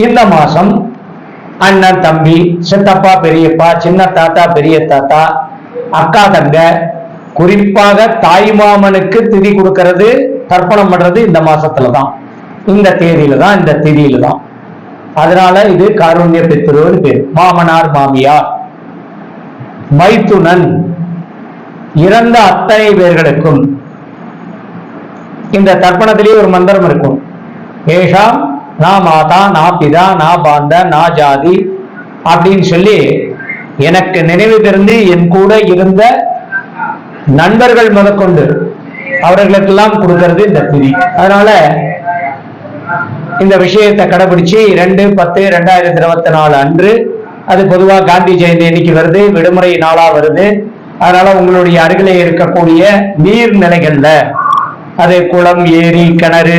இந்த மாசம் அண்ணன் தம்பி சித்தப்பா பெரியப்பா சின்ன தாத்தா பெரிய தாத்தா அக்கா தங்க குறிப்பாக தாய் மாமனுக்கு திதி கொடுக்கறது தர்ப்பணம் பண்றது இந்த மாசத்துல தான் இந்த தேதியில தான் இந்த திதியில தான் அதனால இது காருண்ய பித்ருன்னு பேர் மாமனார் மாமியார். மைத்துனன் இறந்த அத்தனை பேர்களுக்கும் இந்த தர்ப்பணத்திலேயே ஒரு மந்திரம் இருக்கும். ஏஷாம் நா மாதா நான் பிதா நான் பாந்த நா ஜாதி அப்படின்னு சொல்லி எனக்கு நினைவு தெரிந்து என் கூட இருந்த நண்பர்கள் முதற்கொண்டு அவர்களுக்கெல்லாம் கொடுக்கறது இந்த திதி அதனால இந்த விஷயத்தை கடைபிடிச்சு ரெண்டு பத்து ரெண்டாயிரத்தி இருபத்தி நாலு அன்று அது பொதுவாக காந்தி ஜெயந்தி இன்னைக்கு வருது விடுமுறை நாளா வருது. அதனால உங்களுடைய அருகிலே இருக்கக்கூடிய நீர்நிலைகள்ல அது குளம் ஏரி கிணறு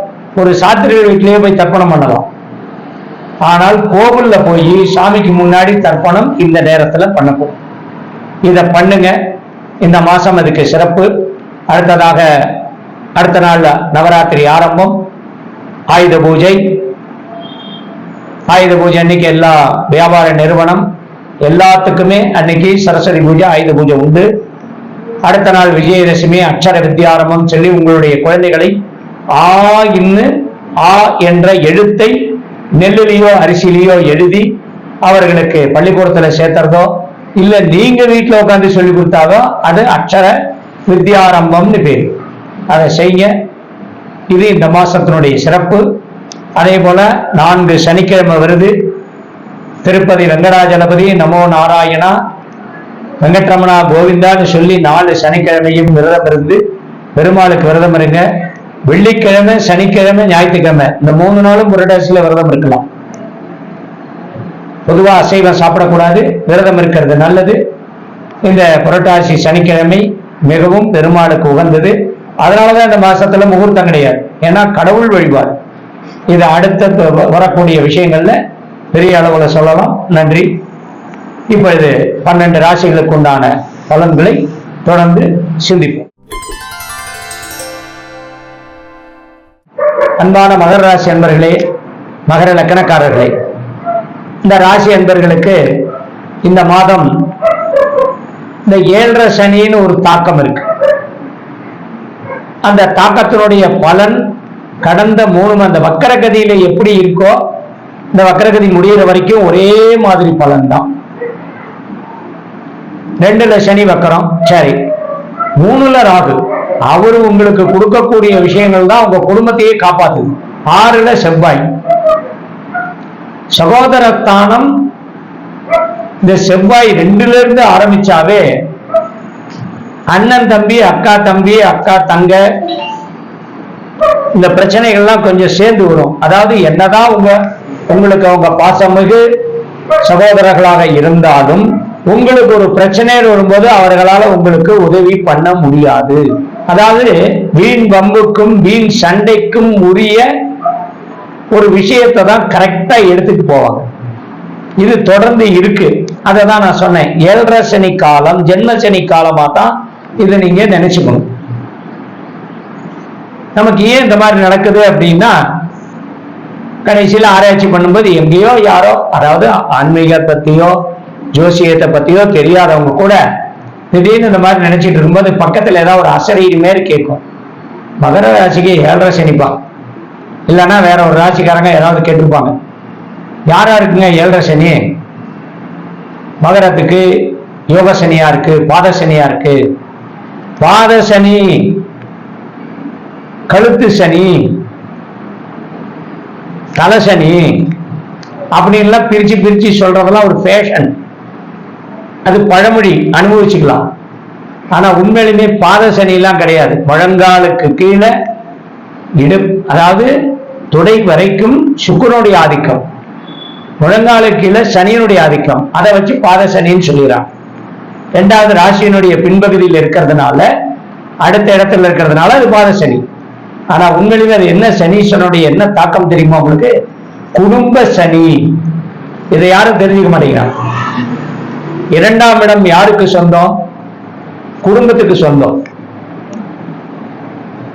ஒரு சாத்திரிகள் வீட்டிலேயே போய் தர்ப்பணம் பண்ணலாம். ஆனால் கோவில்ல போய் சாமிக்கு முன்னாடி தர்ப்பணம் இந்த நேரத்துல பண்ணப்போம் இதை பண்ணுங்க. இந்த மாசம் அதுக்கு சிறப்பு. அடுத்ததாக அடுத்த நாள் நவராத்திரி ஆரம்பம். ஆயுத பூஜை. ஆயுத பூஜை அன்னைக்கு எல்லா வியாபார நிறுவனம் எல்லாத்துக்குமே அன்னைக்கு சரஸ்வதி பூஜை ஆயுத பூஜை உண்டு. அடுத்த நாள் விஜயதசமி அக்ஷர வித்தியாரம்பம் சொல்லி உங்களுடைய குழந்தைகளை ஆ இன்னு ஆ என்ற எழுத்தை நெல்லுலேயோ அரிசிலேயோ எழுதி அவர்களுக்கு பள்ளிக்கூடத்துல சேர்த்துறதோ இல்ல நீங்க வீட்டுல உட்காந்து சொல்லி கொடுத்தாதோ அது அக்ஷர வித்யாரம்பம்னு பேர். அதை செய்ய இது இந்த மாசத்தினுடைய சிறப்பு. அதே போல நான்கு சனிக்கிழமை வருது. திருப்பதி வெங்கடாஜலபதி நமோ நாராயணா வெங்கட்ரமணா கோவிந்தான்னு சொல்லி நாலு சனிக்கிழமையும் விரதம் இருந்து பெருமாளுக்கு விரதம் இருங்க. வெள்ளிக்கிழமை சனிக்கிழமை ஞாயிற்றுக்கிழமை. இந்த மூணு நாளும் புரட்டாசியில விரதம் இருக்கலாம். பொதுவா அசைவம் சாப்பிடக்கூடாது விரதம் இருக்கிறது நல்லது. இந்த புரட்டாசி சனிக்கிழமை மிகவும் பெருமாளுக்கு உகந்தது. அதனாலதான் இந்த மாசத்துல முகூர்த்தம் கிடையாது. ஏன்னா கடவுள் வழிபாடு. இது அடுத்த வரக்கூடிய விஷயங்கள்ல பெரிய அளவுல சொல்லலாம். நன்றி. இப்பொழுது பன்னெண்டு ராசிகளுக்கு உண்டான பலன்களை தொடர்ந்து சிந்திப்போம். அன்பான மகர ராசி அன்பர்களே மகர லக்கணக்காரர்களே இந்த ராசி அன்பர்களுக்கு இந்த மாதம் இந்த ஏழரை சனின்னு ஒரு தாக்கம் இருக்கு. அந்த தாக்கத்தினுடைய பலன் கடந்த மூணு அந்த வக்கரகதியில எப்படி இருக்கோ இந்த வக்கரகதி முடியிற வரைக்கும் ஒரே மாதிரி பலன் தான் ரெண்டுல சனி வக்கரம் சரி. மூணுல ராகு. அவரு உங்களுக்கு கொடுக்கக்கூடிய விஷயங்கள் தான் உங்க குடும்பத்தையே காப்பாத்துது. ஆறுல செவ்வாய். சகோதரஸ்தானம் இந்த செவ்வாய் ரெண்டுல இருந்து ஆரம்பிச்சாவே அண்ணன் தம்பி அக்கா தம்பி அக்கா தங்க இந்த பிரச்சனைகள்லாம் கொஞ்சம் சேர்ந்து வரும். அதாவது என்னதான் உங்க உங்களுக்கு அவங்க பாசமிகு சகோதரர்களாக இருந்தாலும் உங்களுக்கு ஒரு பிரச்சனை வரும்போது அவர்களால உங்களுக்கு உதவி பண்ண முடியாது. அதாவது வீண் வம்புக்கும் வீண் சண்டைக்கும் உரிய ஒரு விஷயத்தை தான் கரெக்டா எடுத்துட்டு போவாங்க. இது தொடர்ந்து இருக்கு. அதை தான் நான் சொன்னேன். ஏழரை சனி காலம் ஜென்ம சனி காலமா தான் இதை நீங்க நினைச்சுக்கணும். நமக்கு ஏன் இந்த மாதிரி நடக்குது அப்படின்னா கடைசியில் ஆராய்ச்சி பண்ணும்போது எங்கேயோ யாரோ அதாவது ஆன்மீக பத்தியோ ஜோசியத்தை பத்தியோ தெரியாதவங்க கூட திடீர்னு இந்த மாதிரி நினைச்சிட்டு இருக்கும்போது பக்கத்துல ஏதாவது ஒரு அசரீரி மாரி கேட்கும். மகர ராசிக்கு ஏழரை சனிப்பா இல்லைன்னா வேற ஒரு ராசிக்காரங்க ஏதாவது கேட்டிருப்பாங்க. யாரா இருக்குங்க ஏழரை சனி? மகரத்துக்கு யோக சனியா இருக்கு பாத சனியா இருக்கு. பாத சனி கழுத்து சனி தலை சனி அப்படின்லாம் பிரிச்சு பிரிச்சு சொல்றதெல்லாம் ஒரு ஃபேஷன் அது பழமொழி அனுபவிச்சுக்கலாம். ஆனா உண்மையிலுமே பாத சனி கிடையாது. முழங்காலுக்கு கீழே இடு அதாவது துடை வரைக்கும் சுக்கரனுடைய ஆதிக்கம். முழங்காலுக்கு கீழே சனியனுடைய ஆதிக்கம். அதை வச்சு பாத சனின்னு சொல்லிடுறான் ரெண்டாவது ராசியினுடைய பின்பகுதியில் இருக்கிறதுனால அடுத்த இடத்துல இருக்கிறதுனால அது பாத சனி. ஆனா உண்மையிலுமே அது என்ன சனீஸ்வரனுடைய என்ன தாக்கம் தெரியுமா உங்களுக்கு? குடும்ப சனி. இதை யாரும் தெரிஞ்சுக்க மாட்டேங்கிறாங்க. இரண்டாம் இடம் யாருக்கு சொந்தம்? குடும்பத்துக்கு சொந்தம்.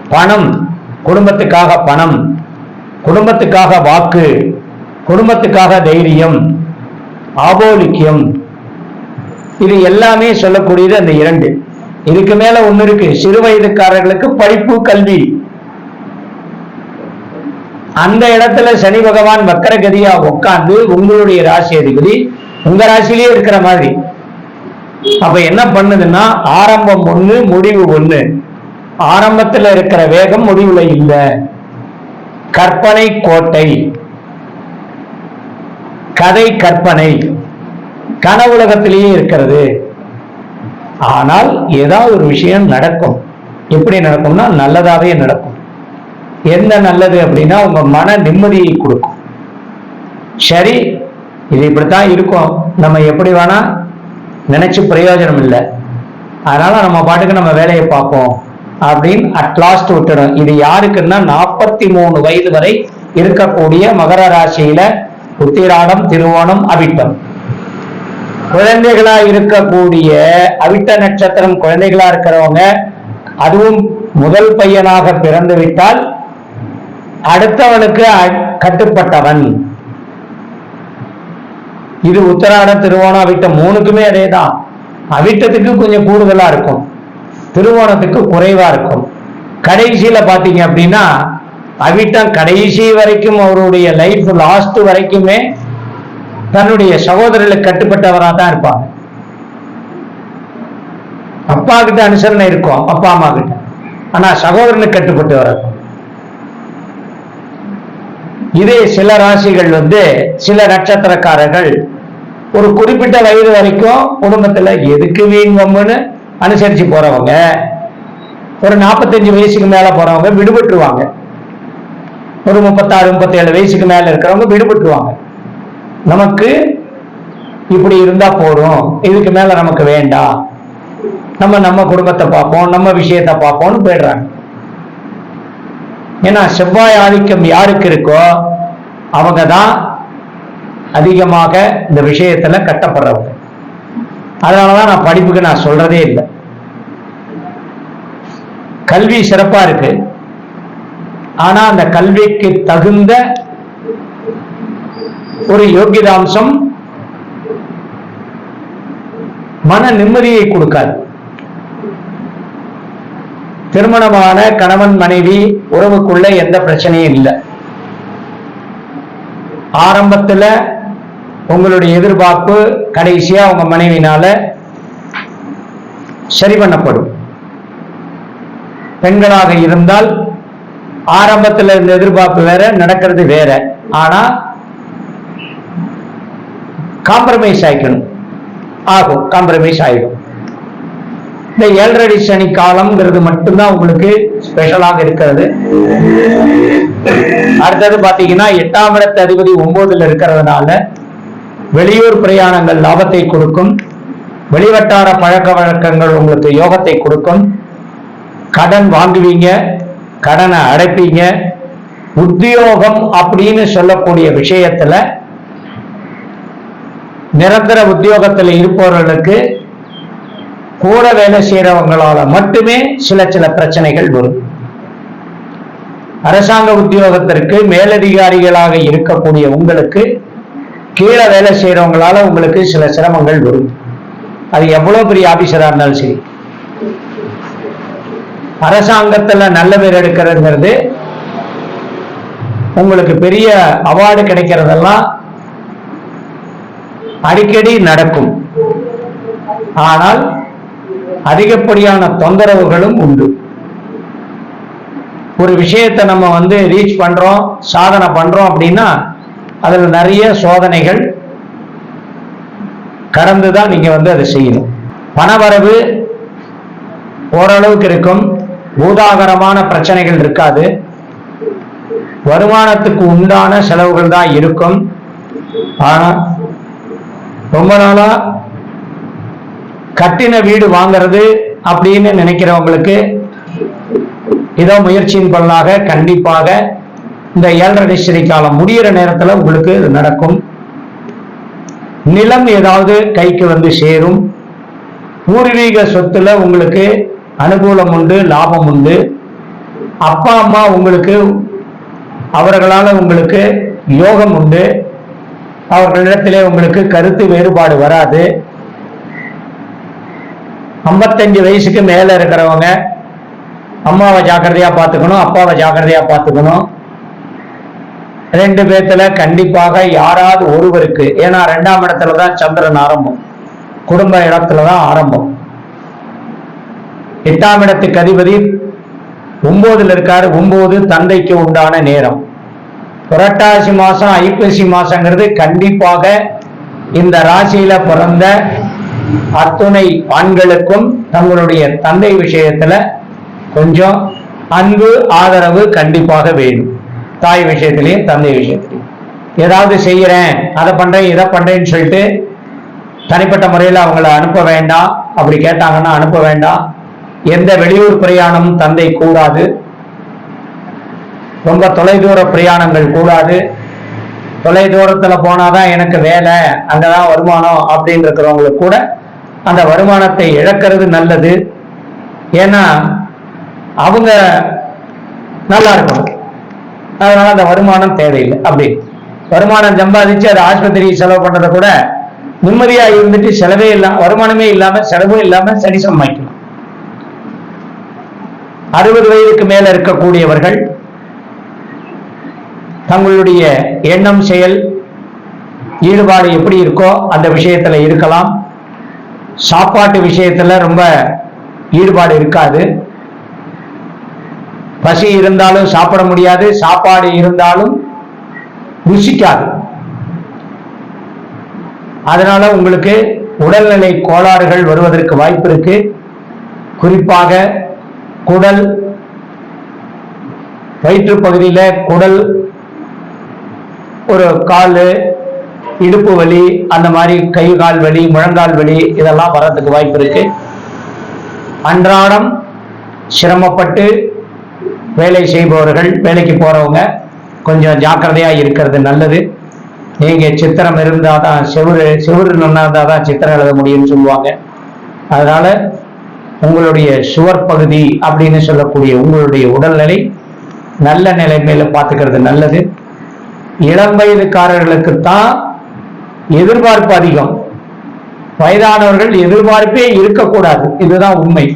பணம் குடும்பத்துக்காக பணம் குடும்பத்துக்காக வாக்கு குடும்பத்துக்காக தைரியம் ஆபோலிக்கியம். இது எல்லாமே சொல்லக்கூடியது அந்த இரண்டு. இதுக்கு மேல ஒண்ணு இருக்கு. சிறு வயதுக்காரர்களுக்கு படிப்பு கல்வி. அந்த இடத்துல சனி பகவான் வக்கரகதியா உட்கார்ந்து உங்களுடைய ராசி அதிபதி உங்க ராசியிலேயே இருக்கிற மாதிரி. அப்ப என்ன பண்ணுதுன்னா ஆரம்பம் ஒண்ணு முடிவு ஒண்ணு. ஆரம்பத்துல இருக்கிற வேகம் முடிவுல இல்ல. கற்பனை கோட்டை. கதை கற்பனை. கனவுலகத்திலேயே இருக்கிறது. ஆனால் ஏதாவது ஒரு விஷயம் நடக்கும். எப்படி நடக்கும்னா நல்லதாவே நடக்கும். என்ன நல்லது அப்படின்னா உங்க மன நிம்மதியை கொடுக்கும். சரி இது இப்படித்தான் இருக்கும். நம்ம எப்படி வேணா நினைச்சு பிரயோஜனம் இல்லை. அதனால நம்ம பாட்டுக்கு நம்ம வேலையை பார்ப்போம். அப்படின்னு அட்லாஸ்ட் விட்டுடும். இது யாருக்குன்னா நாற்பத்தி மூணு வயது வரை இருக்கக்கூடிய மகர ராசியில உத்திராடம் திருவோணம் அவிட்டம். குழந்தைகளா இருக்கக்கூடிய அவிட்ட நட்சத்திரம் குழந்தைகளா இருக்கிறவங்க அதுவும் முதல் பையனாக பிறந்து விட்டால் அடுத்தவனுக்கு அ- கட்டுப்பட்டவன். இது உத்தராட திருவோணம் அவிட்டம் மூணுக்குமே அதேதான் அவிட்டத்துக்கு கொஞ்சம் கூடுதலா இருக்கும். திருவோணத்துக்கு குறைவா இருக்கும். கடைசியில பாத்தீங்க அப்படின்னா அவிட்டம் கடைசி வரைக்கும் அவருடைய லைஃப் லாஸ்ட் வரைக்குமே தன்னுடைய சகோதரர்களுக்கு கட்டுப்பட்டவரா தான் இருப்பாங்க. அப்பா கிட்ட அனுசரணை இருக்கும் அப்பா அம்மா கிட்ட ஆனா சகோதரனுக்கு கட்டுப்பட்டு இருக்கும். இதே சில ராசிகள் வந்து சில நட்சத்திரக்காரர்கள் ஒரு குறிப்பிட்ட வயது வரைக்கும் குடும்பத்துல எதுக்கு வீங்கம்னு அனுசரித்து அனுசரிச்சு போறவங்க ஒரு நாற்பத்தஞ்சு வயசுக்கு மேல போறவங்க விடுபட்டுருவாங்க. ஒரு முப்பத்தாறு முப்பத்தேழு வயசுக்கு மேல இருக்கிறவங்க விடுபட்டுருவாங்க. நமக்கு இப்படி இருந்தா போதும் இதுக்கு மேல நமக்கு வேண்டாம். நம்ம நம்ம குடும்பத்தை பார்ப்போம் நம்ம விஷயத்தை பார்ப்போம்னு போயிடுறாங்க. ஏன்னா செவ்வாய் ஆதிக்கம் யாருக்கு இருக்கோ அவங்க தான் அதிகமாக இந்த விஷயத்துல கட்டப்படுறவங்க. அதனாலதான் நான் படிப்புக்கு நான் சொல்றதே இல்லை. கல்வி சிறப்பா இருக்கு. ஆனா அந்த கல்விக்கு தகுந்த ஒரு யோகிதாம்சம் மன நிம்மதியை கொடுக்காது. திருமணமான கணவன் மனைவி உறவுக்குள்ள எந்த பிரச்சனையும் இல்லை. ஆரம்பத்துல உங்களுடைய எதிர்பார்ப்பு கடைசியா உங்க மனைவினால சரி பண்ணப்படும் பெண்களாக இருந்தால் ஆரம்பத்தில் இருந்த எதிர்பார்ப்பு வேற நடக்கிறது வேற. ஆனா காம்ப்ரமைஸ் ஆயிக்கணும். ஆகும் காம்ப்ரமைஸ் ஆயிடும். இந்த ஏழரை சனி காலம்ங்கிறது மட்டும்தான் உங்களுக்கு ஸ்பெஷலாக இருக்கிறது. அடுத்தது பாத்தீங்கன்னா எட்டாம் இடத்து அதிபதி ஒன்பதுல இருக்கிறதுனால வெளியூர் பிரயாணங்கள் லாபத்தை கொடுக்கும். வெளிவட்டார பழக்க வழக்கங்கள் உங்களுக்கு யோகத்தை கொடுக்கும். கடன் வாங்குவீங்க கடனை அடைப்பீங்க. உத்தியோகம் அப்படின்னு சொல்லக்கூடிய விஷயத்துல நிரந்தர உத்தியோகத்தில் இருப்பவர்களுக்கு கூட வேலை செய்யறவங்களால மட்டுமே சில சில பிரச்சனைகள் வரும். அரசாங்க உத்தியோகத்திற்கு மேலதிகாரிகளாக இருக்கக்கூடிய உங்களுக்கு கீழே வேலை செய்யறவங்களால உங்களுக்கு சில சிரமங்கள் வரும். அது எவ்வளவு பெரிய ஆபீசரா இருந்தாலும் சரி. அரசாங்கத்துல நல்ல பேர் எடுக்கிறதுங்கிறது உங்களுக்கு பெரிய அவார்டு கிடைக்கிறதெல்லாம் அடிக்கடி நடக்கும். ஆனால் அதிகப்படியான தொந்தரவுகளும் உண்டு. ஒரு விஷயத்தை நம்ம வந்து ரீச் பண்றோம் சாதனை பண்றோம் அப்படின்னா அதில் நிறைய சோதனைகள் கடந்து தான் நீங்கள் வந்து அதை செய்யணும். பணவரவு ஓரளவுக்கு இருக்கும். பூதாகரமான பிரச்சனைகள் இருக்காது. வருமானத்துக்கு உண்டான செலவுகள் தான் இருக்கும். ஆனால் ரொம்ப நாளாக கட்டின வீடு வாங்கிறது அப்படின்னு நினைக்கிறவங்களுக்கு ஏதோ முயற்சியின் பலனாக கண்டிப்பாக இந்த ஏழரை டிஸ்டரி காலம் முடிகிற நேரத்துல உங்களுக்கு இது நடக்கும். நிலம் ஏதாவது கைக்கு வந்து சேரும். பூர்வீக சொத்துல உங்களுக்கு அனுகூலம் உண்டு லாபம் உண்டு. அப்பா அம்மா உங்களுக்கு அவர்களால உங்களுக்கு யோகம் உண்டு. அவர்களிடத்திலே உங்களுக்கு கருத்து வேறுபாடு வராது. ஐம்பத்தஞ்சு வயசுக்கு மேல இருக்கிறவங்க அம்மாவை ஜாக்கிரதையா பார்த்துக்கணும் அப்பாவை ஜாக்கிரதையா பார்த்துக்கணும். ரெண்டு பேர்த்துல கண்டிப்பாக யாராவது ஒருவருக்கு ஏன்னா ரெண்டாம் இடத்துல தான் சந்திரன் ஆரம்பம். குடும்ப இடத்துல தான் ஆரம்பம். எட்டாம் இடத்துக்கு அதிபதி ஒன்பதுல இருக்காரு. ஒன்பது தந்தைக்கு உண்டான நேரம். புரட்டாசி மாசம் ஐப்பசி மாசங்கிறது கண்டிப்பாக இந்த ராசியில பிறந்த அத்துணை ஆண்களுக்கும் தங்களுடைய தந்தை விஷயத்துல கொஞ்சம் அன்பு ஆதரவு கண்டிப்பாக வேணும். தாய் விஷயத்திலையும் தந்தை விஷயத்திலையும். ஏதாவது செய்யறேன் அதை பண்றேன் இதை பண்றேன்னு சொல்லிட்டு தனிப்பட்ட முறையில் அவங்கள அனுப்ப வேண்டாம். அப்படி கேட்டாங்கன்னா அனுப்ப வேண்டாம். எந்த வெளியூர் பிரயாணமும் தந்தை கூடாது. ரொம்ப தொலைதூர பிரயாணங்கள் கூடாது. தொலை தூரத்துல போனாதான் எனக்கு வேலை அங்கதான் வருமானம் அப்படின்னு இருக்கிறவங்களுக்கு கூட அந்த வருமானத்தை இழக்கிறது நல்லது. ஏன்னா அவங்க நல்லா இருக்கணும். அதனால அந்த வருமானம் தேவையில்லை. அப்படி. வருமானம் சம்பாதிச்சு அதை ஆஸ்பத்திரி செலவு பண்றதை கூட நிம்மதியா இருந்துட்டு செலவே இல்லாம வருமானமே இல்லாம செலவும் இல்லாம சரி சமாளிக்கலாம் அறுபது வயதுக்கு மேல இருக்கக்கூடியவர்கள் தங்களுடைய எண்ணம் செயல் ஈடுபாடு எப்படி இருக்கோ அந்த விஷயத்துல இருக்கலாம். சாப்பாட்டு விஷயத்துல ரொம்ப ஈடுபாடு இருக்காது. பசி இருந்தாலும் சாப்பிட முடியாது சாப்பாடு இருந்தாலும் ருசிக்காது. அதனால உங்களுக்கு உடல்நிலை கோளாறுகள் வருவதற்கு வாய்ப்பு இருக்கு. குறிப்பாக குடல் வயிற்று பகுதியில குடல் ஒரு கால் இடுப்பு வலி அந்த மாதிரி கை கால் வலி முழங்கால் வலி இதெல்லாம் வர்றதுக்கு வாய்ப்பு இருக்கு. அன்றாடம் சிரமப்பட்டு வேலை செய்பவர்கள் வேலைக்கு போறவங்க கொஞ்சம் ஜாக்கிரதையா இருக்கிறது நல்லது. நீங்க சித்திரம் இருந்தால் தான் செவுரு செவுரு நல்லா இருந்தால் தான் சித்திரம் எழுத முடியும்னு சொல்லுவாங்க. அதனால உங்களுடைய சுவர் பகுதி அப்படின்னு சொல்லக்கூடிய உங்களுடைய உடல்நிலை நல்ல நிலைமையில பார்த்துக்கிறது நல்லது. இளம் வயதுக்காரர்களுக்கு தான் எதிர்பார்ப்பு அதிகம். வயதானவர்கள் எதிர்பார்ப்பே இருக்கக்கூடாது. இதுதான் உண்மை.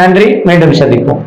நன்றி. மீண்டும் சந்திப்போம்.